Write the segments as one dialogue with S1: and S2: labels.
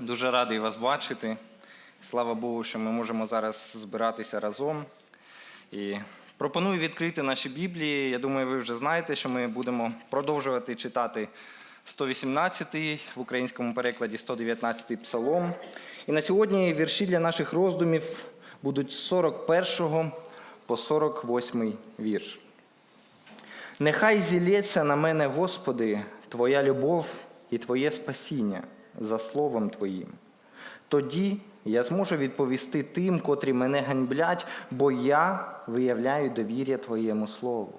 S1: Дуже радий вас бачити. Слава Богу, що ми можемо зараз збиратися разом. І пропоную відкрити наші Біблії. Я думаю, ви вже знаєте, що ми будемо продовжувати читати 118-й в українському перекладі 119-й псалом. І на сьогодні вірші для наших роздумів будуть з 41 по 48 вірш. Нехай зілється на мене, Господи, Твоя любов і Твоє спасіння за словом Твоїм. Тоді я зможу відповісти тим, котрі мене ганьблять, бо я виявляю довір'я Твоєму слову.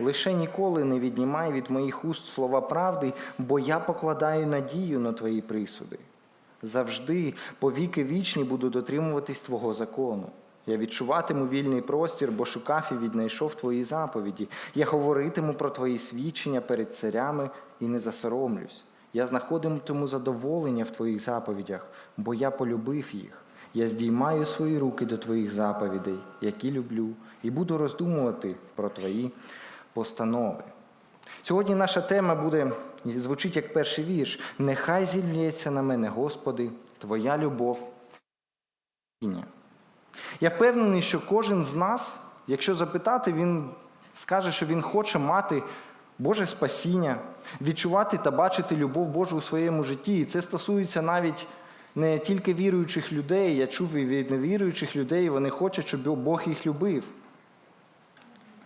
S1: Лише ніколи не віднімай від моїх уст слова правди, бо я покладаю надію на Твої присуди. Завжди, по віки вічні, буду дотримуватись Твого закону. Я відчуватиму вільний простір, бо шукав і віднайшов Твої заповіді. Я говоритиму про Твої свідчення перед царями і не засоромлюсь. Я знаходитиму задоволення в Твоїх заповідях, бо я полюбив їх. Я здіймаю свої руки до Твоїх заповідей, які люблю, і буду роздумувати про Твої постанови. Сьогодні наша тема буде звучить як перший вірш. Нехай зільється на мене, Господи, Твоя любов. Я впевнений, що кожен з нас, якщо запитати, він скаже, що він хоче мати Боже спасіння, відчувати та бачити любов Божу у своєму житті. І це стосується навіть не тільки віруючих людей. Я чув і від невіруючих людей, вони хочуть, щоб Бог їх любив.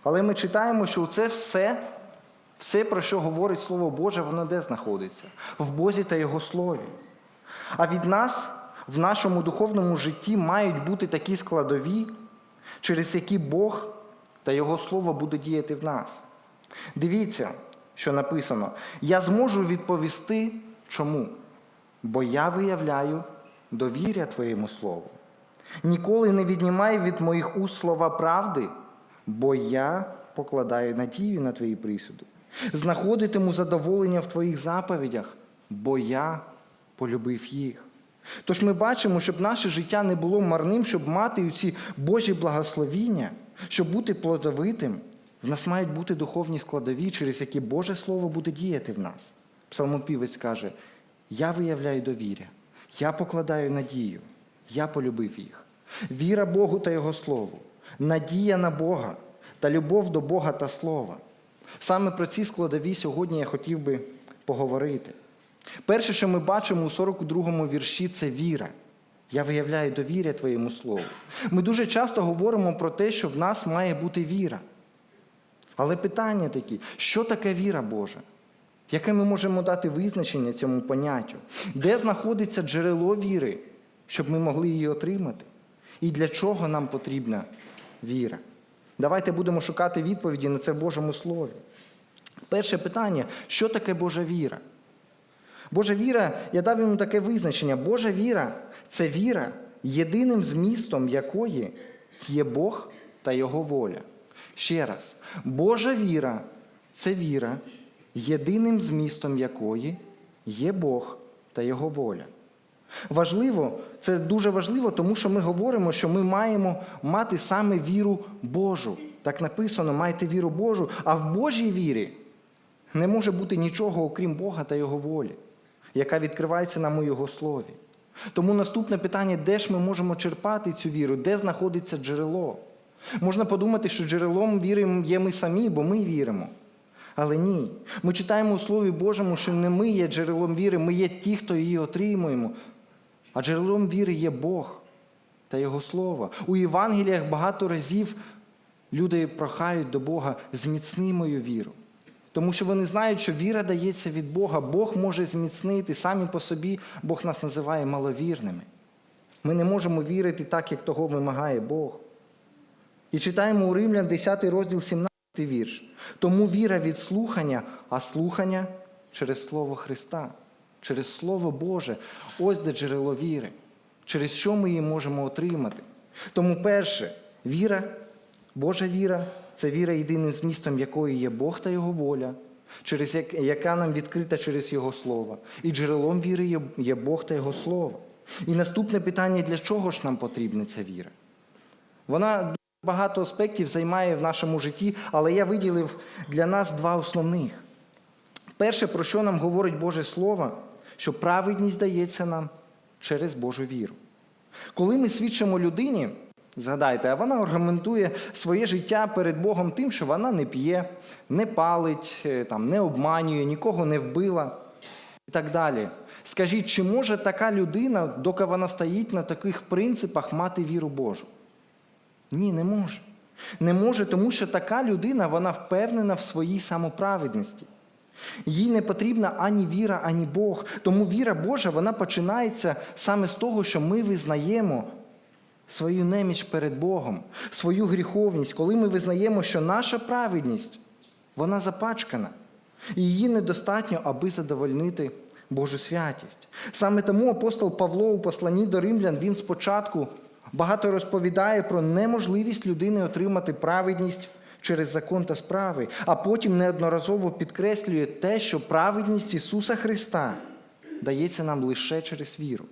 S1: Але ми читаємо, що це все, все, про що говорить Слово Боже, воно де знаходиться? В Бозі та Його Слові. А від нас в нашому духовному житті мають бути такі складові, через які Бог та Його Слово буде діяти в нас. Дивіться, що написано: я зможу відповісти чому? Бо я виявляю довіря Твоєму Слову. Ніколи не віднімай від моїх уст слова правди, бо я покладаю надію на Твої присуди. Знаходитиму задоволення в Твоїх заповідях, бо я полюбив їх. Тож ми бачимо, щоб наше життя не було марним, щоб мати ці Божі благословіння, щоб бути плодовитим, в нас мають бути духовні складові, через які Боже Слово буде діяти в нас. Псалмопівець каже: Я виявляю довіря, я покладаю надію, я полюбив їх. Віра Богу та Його Слову, надія на Бога та любов до Бога та Слова. Саме про ці складові сьогодні я хотів би поговорити. Перше, що ми бачимо у 42-му вірші, це віра. Я виявляю довіря Твоєму Слову. Ми дуже часто говоримо про те, що в нас має бути віра. Але питання такі, що таке віра Божа? Яке ми можемо дати визначення цьому поняттю? Де знаходиться джерело віри, щоб ми могли її отримати? І для чого нам потрібна віра? Давайте будемо шукати відповіді на це в Божому Слові. Перше питання: що таке Божа віра? Божа віра, я дав йому таке визначення. Божа віра це віра, єдиним змістом якої є Бог та Його воля. Ще раз, Божа віра це віра, єдиним змістом якої є Бог та Його воля. Важливо, це дуже важливо, тому що ми говоримо, що ми маємо мати саме віру Божу. Так написано, майте віру Божу, а в Божій вірі не може бути нічого, окрім Бога та Його волі, яка відкривається нам у Його слові. Тому наступне питання, де ж ми можемо черпати цю віру, де знаходиться джерело? Можна подумати, що джерелом віри є ми самі, бо ми віримо. Але ні. Ми читаємо у Слові Божому, що не ми є джерелом віри, ми є ті, хто її отримуємо. А джерелом віри є Бог та Його Слово. У Євангеліях багато разів люди прохають до Бога зміцни мою віру. Тому що вони знають, що віра дається від Бога, Бог може зміцнити самі по собі, Бог нас називає маловірними. Ми не можемо вірити так, як того вимагає Бог. І читаємо у Римлян 10 розділ 17 вірш. Тому віра від слухання, а слухання через Слово Христа, через Слово Боже. Ось де джерело віри, через що ми її можемо отримати. Тому перше, віра, Божа віра це віра єдиним змістом якої є Бог та Його воля, через як- яка нам відкрита через Його Слово. І джерелом віри є Бог та Його Слово. І наступне питання: для чого ж нам потрібна ця віра? Вона багато аспектів займає в нашому житті, але я виділив для нас два основних. Перше, про що нам говорить Боже Слово, що праведність дається нам через Божу віру. Коли ми свідчимо людині, згадайте, а вона аргументує своє життя перед Богом тим, що вона не п'є, не палить, е, там, не обманює, нікого не вбила і так далі. Скажіть, чи може така людина, доки вона стоїть на таких принципах, мати віру Божу? Ні, не може. Не може, тому що така людина вона впевнена в своїй самоправедності. Їй не потрібна ані віра, ані Бог. Тому віра Божа вона починається саме з того, що ми визнаємо свою неміч перед Богом, свою гріховність, коли ми визнаємо, що наша праведність вона запачкана, і її недостатньо, аби задовольнити Божу святість. Саме тому апостол Павло у посланні до римлян він спочатку багато розповідає про неможливість людини отримати праведність через закон та справи, а потім неодноразово підкреслює те, що праведність Ісуса Христа дається нам лише через віру.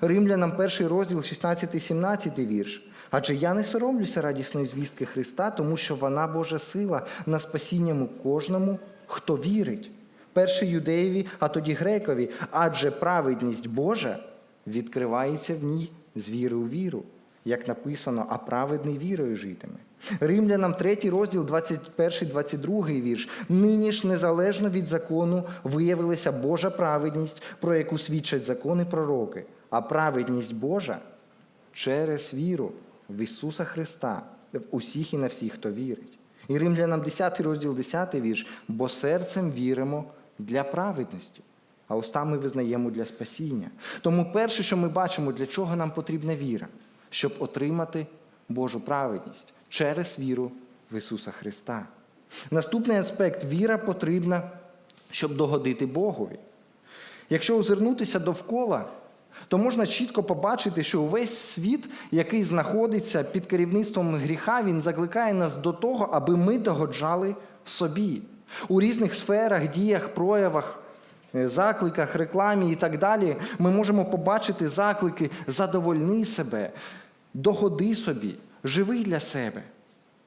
S1: Римлянам перший розділ, 16-17 вірш. Адже я не соромлюся радісної звістки Христа, тому що вона Божа сила на спасінням кожному, хто вірить. Перший юдеєві, а тоді грекові, адже праведність Божа відкривається в ній з віри у віру, як написано, а праведний вірою житиме. Римлянам 3 розділ 21-22 вірш. Нині ж незалежно від закону виявилася Божа праведність, про яку свідчать закони пророки, а праведність Божа через віру в Ісуса Христа, в усіх і на всіх, хто вірить. І Римлянам 10 розділ 10 вірш, бо серцем віримо для праведності, а устами визнаємо для спасіння. Тому перше, що ми бачимо, для чого нам потрібна віра, щоб отримати Божу праведність через віру в Ісуса Христа. Наступний аспект віра потрібна, щоб догодити Богові. Якщо озирнутися довкола, то можна чітко побачити, що увесь світ, який знаходиться під керівництвом гріха, він закликає нас до того, аби ми догоджали собі у різних сферах, діях, проявах, е, закликах, рекламі і так далі. Ми можемо побачити заклики задовольни себе, догоди собі, живи для себе.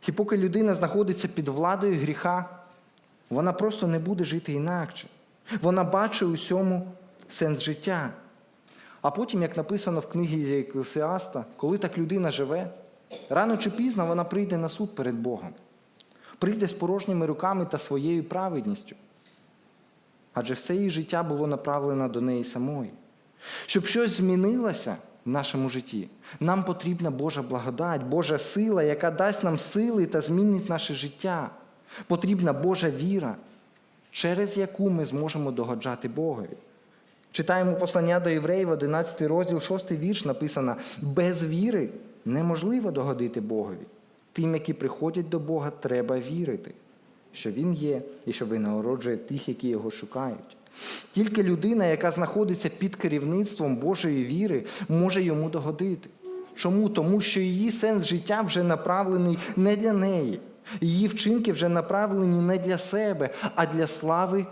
S1: І поки людина знаходиться під владою гріха, вона просто не буде жити інакше. Вона бачить у всьому сенс життя. А потім, як написано в книгі Еклесіаста, коли так людина живе, рано чи пізно вона прийде на суд перед Богом, прийде з порожніми руками та своєю праведністю. Адже все її життя було направлено до неї самої. Щоб щось змінилося в нашому житті, нам потрібна Божа благодать, Божа сила, яка дасть нам сили та змінить наше життя. Потрібна Божа віра, через яку ми зможемо догоджати Богові. Читаємо послання до євреїв, 11 розділ, 6 вірш написано: без віри неможливо догодити Богові. Тим, які приходять до Бога, треба вірити, що Він є і що Він народжує тих, які його шукають. Тільки людина, яка знаходиться під керівництвом Божої віри, може йому догодити. Чому? Тому що її сенс життя вже направлений не для неї. Її вчинки вже направлені не для себе, а для слави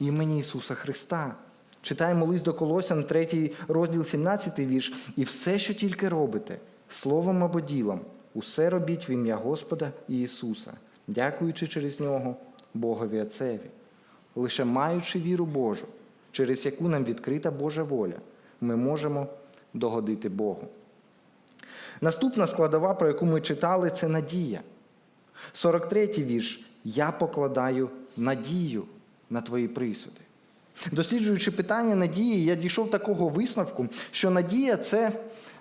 S1: імені Ісуса Христа. Читаємо лист до Колосян, 3 розділ 17 вірш. І все, що тільки робите, словом або ділом, усе робіть в ім'я Господа і Ісуса, дякуючи через нього Богові Отцеві. Лише маючи віру Божу, через яку нам відкрита Божа воля, ми можемо догодити Богу. Наступна складова, про яку ми читали, це надія. 43-й вірш. Я покладаю надію на твої присуди. Досліджуючи питання надії, я дійшов такого висновку, що надія це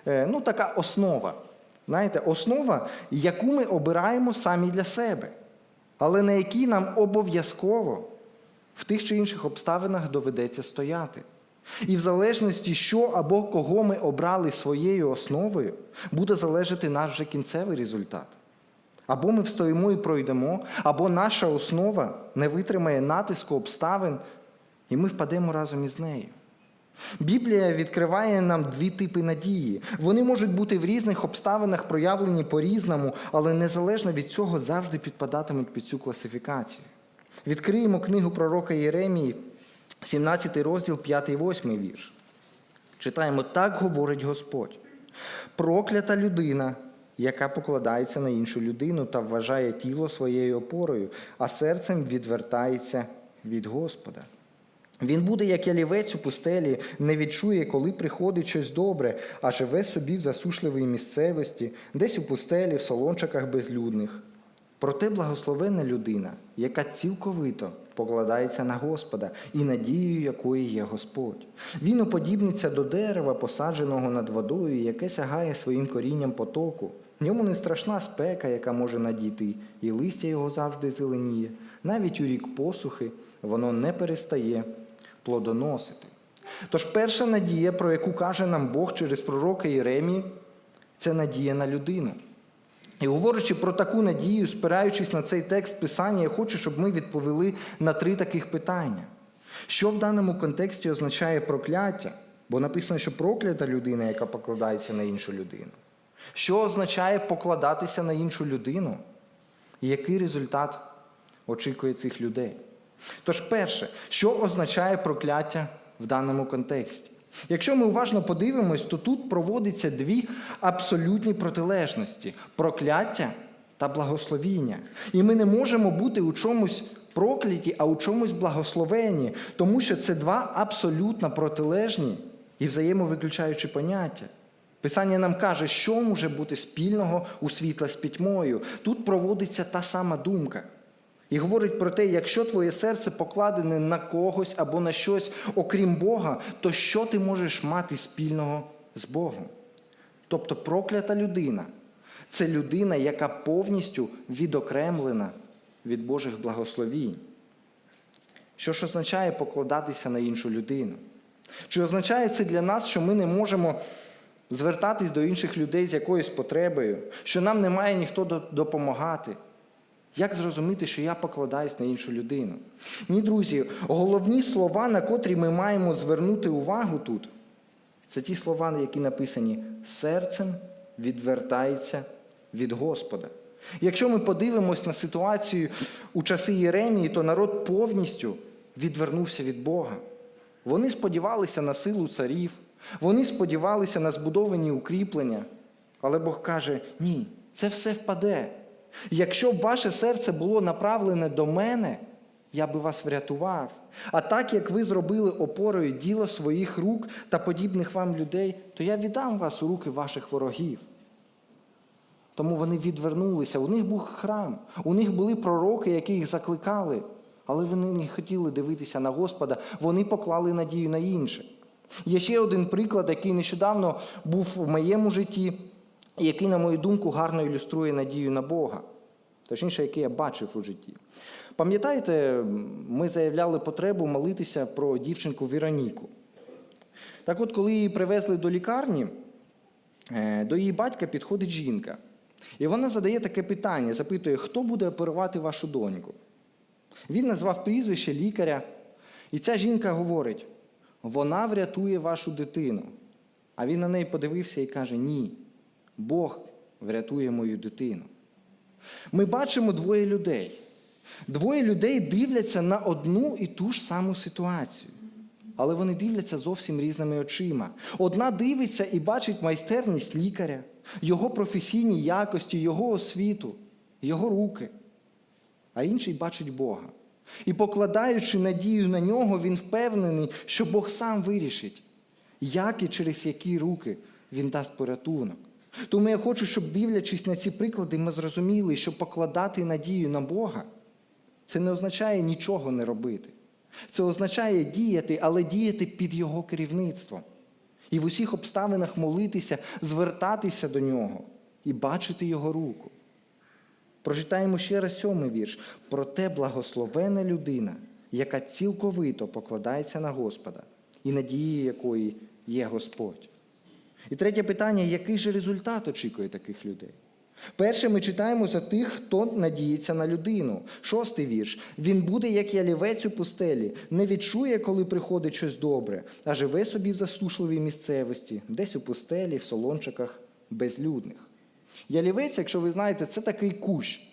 S1: е, ну, така основа. Знаєте, основа, яку ми обираємо самі для себе, але на якій нам обов'язково в тих чи інших обставинах доведеться стояти. І в залежності, що або кого ми обрали своєю основою, буде залежати наш вже кінцевий результат. Або ми встоїмо і пройдемо, або наша основа не витримає натиску обставин, і ми впадемо разом із нею. Біблія відкриває нам дві типи надії. Вони можуть бути в різних обставинах проявлені по-різному, але незалежно від цього завжди підпадатимуть під цю класифікацію. Відкриємо книгу пророка Єремії, 17 розділ, 5 і 8 вірш. Читаємо: так говорить Господь. Проклята людина, яка покладається на іншу людину та вважає тіло своєю опорою, а серцем відвертається від Господа. Він буде, як ялівець у пустелі, не відчує, коли приходить щось добре, а живе собі в засушливій місцевості, десь у пустелі, в солончаках безлюдних. Проте благословенна людина, яка цілковито покладається на Господа і надією якої є Господь. Він уподібниться до дерева, посадженого над водою, яке сягає своїм корінням потоку. Ньому не страшна спека, яка може надійти, і листя його завжди зеленіє. Навіть у рік посухи воно не перестає плодоносити. Тож перша надія, про яку каже нам Бог через пророка Єремії, це надія на людину. І говорячи про таку надію, спираючись на цей текст Писання, я хочу, щоб ми відповіли на три таких питання. Що в даному контексті означає прокляття? Бо написано, що проклята людина, яка покладається на іншу людину. Що означає покладатися на іншу людину? І який результат очікує цих людей? Тож, перше, що означає прокляття в даному контексті? Якщо ми уважно подивимось, то тут проводяться дві абсолютні протилежності прокляття та благословіння. І ми не можемо бути у чомусь прокляті, а у чомусь благословені, тому що це два абсолютно протилежні і взаємовиключаючі поняття. Писання нам каже, що може бути спільного у світла з пітьмою. Тут проводиться та сама думка. І говорить про те, якщо твоє серце покладене на когось або на щось, окрім Бога, то що ти можеш мати спільного з Богом? Тобто проклята людина це людина, яка повністю відокремлена від Божих благословінь. Що ж означає покладатися на іншу людину? Чи означає це для нас, що ми не можемо звертатись до інших людей з якоюсь потребою, що нам немає ніхто допомагати? Як зрозуміти, що я покладаюсь на іншу людину? Ні, друзі, головні слова, на котрі ми маємо звернути увагу тут, це ті слова, які написані серцем відвертається від Господа. Якщо ми подивимось на ситуацію у часи Єремії, то народ повністю відвернувся від Бога. Вони сподівалися на силу царів, вони сподівалися на збудовані укріплення. Але Бог каже: ні, це все впаде. Якщо б ваше серце було направлене до мене, я би вас врятував. А так як ви зробили опорою діло своїх рук та подібних вам людей, то я віддам вас у руки ваших ворогів. Тому вони відвернулися. У них був храм, у них були пророки, які їх закликали, але вони не хотіли дивитися на Господа, вони поклали надію на інше. Є ще один приклад, який нещодавно був в моєму житті, який, на мою думку, гарно ілюструє надію на Бога, точніше, який я бачив у житті. Пам'ятаєте, ми заявляли потребу молитися про дівчинку Віроніку. Так от, коли її привезли до лікарні, е, до її батька підходить жінка. І вона задає таке питання: запитує, хто буде оперувати вашу доньку. Він назвав прізвище лікаря, і ця жінка говорить: вона врятує вашу дитину. А він на неї подивився і каже: Ні, Бог врятує мою дитину. Ми бачимо двоє людей. Двоє людей дивляться на одну і ту ж саму ситуацію. Але вони дивляться зовсім різними очима. Одна дивиться і бачить майстерність лікаря, його професійні якості, його освіту, його руки. А інший бачить Бога. І покладаючи надію на нього, він впевнений, що Бог сам вирішить, як і через які руки він дасть порятунок. Тому я хочу, щоб, дивлячись на ці приклади, ми зрозуміли, що покладати надію на Бога це не означає нічого не робити. Це означає діяти, але діяти під Його керівництвом. І в усіх обставинах молитися, звертатися до нього і бачити Його руку. Прочитаємо ще раз сьомий вірш. Проте благословена людина, яка цілковито покладається на Господа, і надією якої є Господь. І третє питання: який же результат очікує таких людей? Перше, ми читаємо за тих, хто надіється на людину. Шостий вірш. Він буде, як ялівець у пустелі, не відчує, коли приходить щось добре, а живе собі в засушливій місцевості, десь у пустелі, в солончиках безлюдних. Ялівець, якщо ви знаєте, це такий кущ.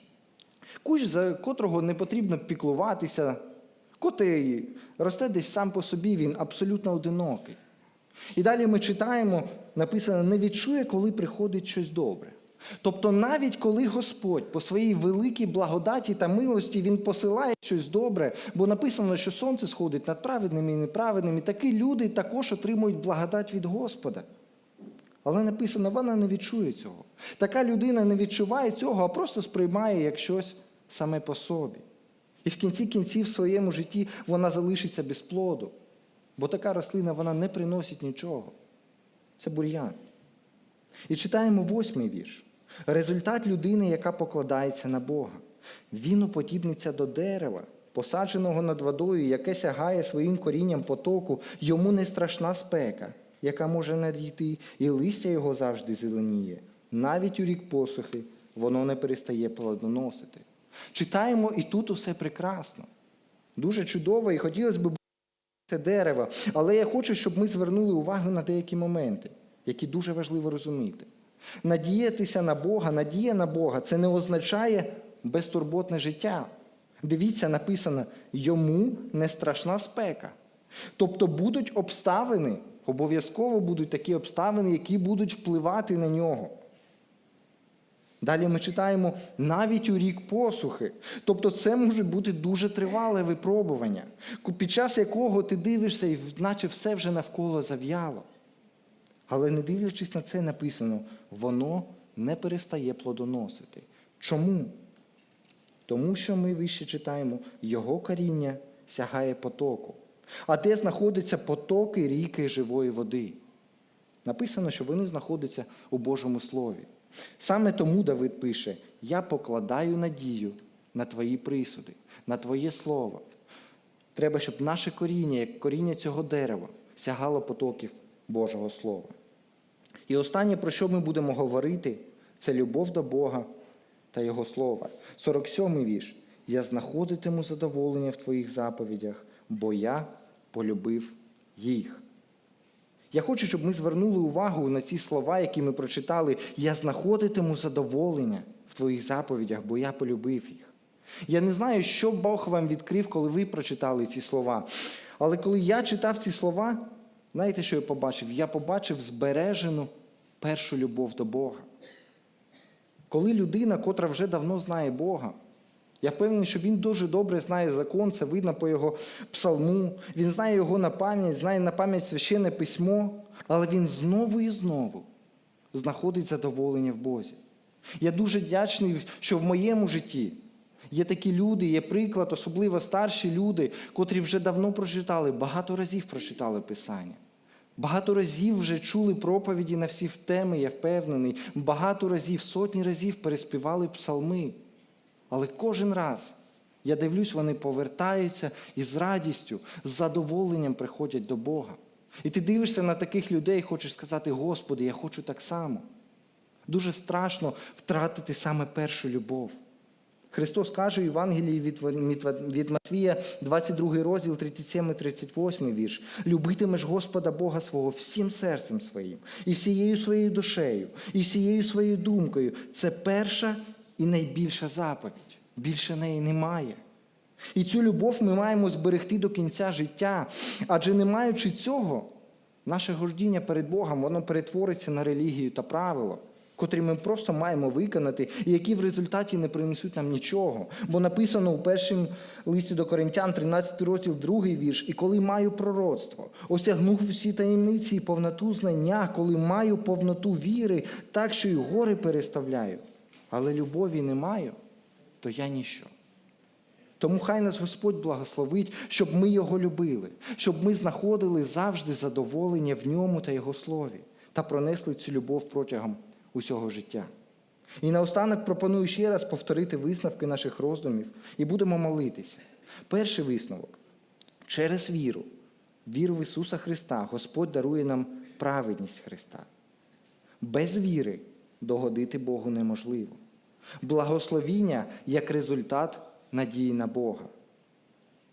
S1: Кущ, за котрого не потрібно піклуватися, котрий росте десь сам по собі, він абсолютно одинокий. І далі ми читаємо, написано, не відчує, коли приходить щось добре. Тобто, навіть коли Господь по своїй великій благодаті та милості Він посилає щось добре, бо написано, що сонце сходить над праведними і неправедними, такі люди також отримують благодать від Господа. Але написано, вона не відчує цього. Така людина не відчуває цього, а просто сприймає як щось саме по собі. І в кінці кінців в своєму житті вона залишиться без плоду. Бо така рослина вона не приносить нічого. Це бур'ян. І читаємо восьмий вірш. Результат людини, яка покладається на Бога. Він уподібниться до дерева, посадженого над водою, яке сягає своїм корінням потоку, йому не страшна спека, яка може надійти, і листя його завжди зеленіє. Навіть у рік посухи воно не перестає плодоносити. Читаємо, і тут усе прекрасно. Дуже чудово, і хотілося б це дерево. Але я хочу, щоб ми звернули увагу на деякі моменти, які дуже важливо розуміти. Надіятися на Бога, надія на Бога це не означає безтурботне життя. Дивіться, написано, йому не страшна спека. Тобто будуть обставини, обов'язково будуть такі обставини, які будуть впливати на нього. Далі ми читаємо навіть у рік посухи. Тобто це може бути дуже тривале випробування, під час якого ти дивишся, і наче все вже навколо зав'яло. Але не дивлячись на це, написано, воно не перестає плодоносити. Чому? Тому що ми вище читаємо, його коріння сягає потоку. А де знаходяться потоки ріки живої води? Написано, що вони знаходяться у Божому Слові. Саме тому Давид пише: Я покладаю надію на твої присуди, на Твоє Слово. Треба, щоб наше коріння, як коріння цього дерева, сягало потоків Божого Слова. І останнє, про що ми будемо говорити, це любов до Бога та Його Слова. 47-й вірш. Я знаходитиму задоволення в твоїх заповідях, бо я полюбив їх. Я хочу, щоб ми звернули увагу на ці слова, які ми прочитали. Я знаходитиму задоволення в твоїх заповідях, бо я полюбив їх. Я не знаю, що Бог вам відкрив, коли ви прочитали ці слова. Але коли я читав ці слова, знаєте, що я побачив? Я побачив збережену першу любов до Бога. Коли людина, котра вже давно знає Бога, я впевнений, що він дуже добре знає закон, це видно по його псалму, він знає його на пам'ять, знає на пам'ять священне письмо, але він знову і знову знаходить задоволення в Бозі. Я дуже вдячний, що в моєму житті є такі люди, є приклад, особливо старші люди, котрі вже давно прочитали, багато разів прочитали Писання. Багато разів вже чули проповіді на всі теми, я впевнений. Багато разів, сотні разів переспівали псалми. Але кожен раз я дивлюсь, вони повертаються і з радістю, з задоволенням приходять до Бога. І ти дивишся на таких людей і хочеш сказати, Господи, я хочу так само. Дуже страшно втратити саме першу любов. Христос каже в Євангелії від, Матвія, 22 розділ, 37-38 вірш. Любитимеш Господа Бога свого всім серцем своїм, і всією своєю душею, і всією своєю думкою. Це перша і найбільша заповідь. Більше неї немає. І цю любов ми маємо зберегти до кінця життя. Адже не маючи цього, наше гордіння перед Богом воно перетвориться на релігію та правило, котрі ми просто маємо виконати, і які в результаті не принесуть нам нічого. Бо написано у першому листі до Коринтян, 13 розділ, 2 вірш, і коли маю пророцтво, осягнув всі таємниці і повноту знання, коли маю повноту віри, так що й гори переставляю, але любові не маю, то я ніщо. Тому хай нас Господь благословить, щоб ми його любили, щоб ми знаходили завжди задоволення в ньому та Його слові та пронесли цю любов протягом усього життя. І наостанок пропоную ще раз повторити висновки наших роздумів і будемо молитися. Перший висновок через віру, віру в Ісуса Христа, Господь дарує нам праведність Христа. Без віри догодити Богу неможливо. Благословіння як результат надії на Бога.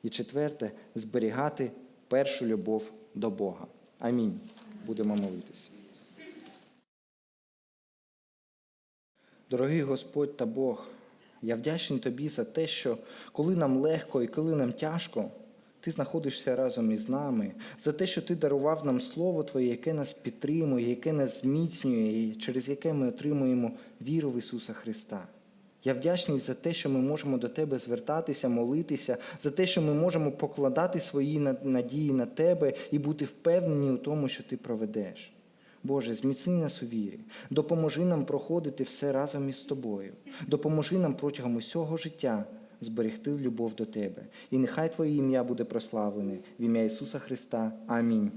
S1: І четверте зберігати першу любов до Бога. Амінь. Будемо молитися. Дорогий Господь та Бог, я вдячний Тобі за те, що коли нам легко і коли нам тяжко, Ти знаходишся разом із нами, за те, що ти дарував нам Слово Твоє, яке нас підтримує, яке нас зміцнює, і через яке ми отримуємо віру в Ісуса Христа. Я вдячний за те, що ми можемо до Тебе звертатися, молитися, за те, що ми можемо покладати свої надії на Тебе і бути впевнені у тому, що Ти проведеш. Боже, зміцни нас у вірі, допоможи нам проходити все разом із тобою. Допоможи нам протягом усього життя зберегти любов до Тебе. І нехай Твоє ім'я буде прославлене в ім'я Ісуса Христа. Амінь.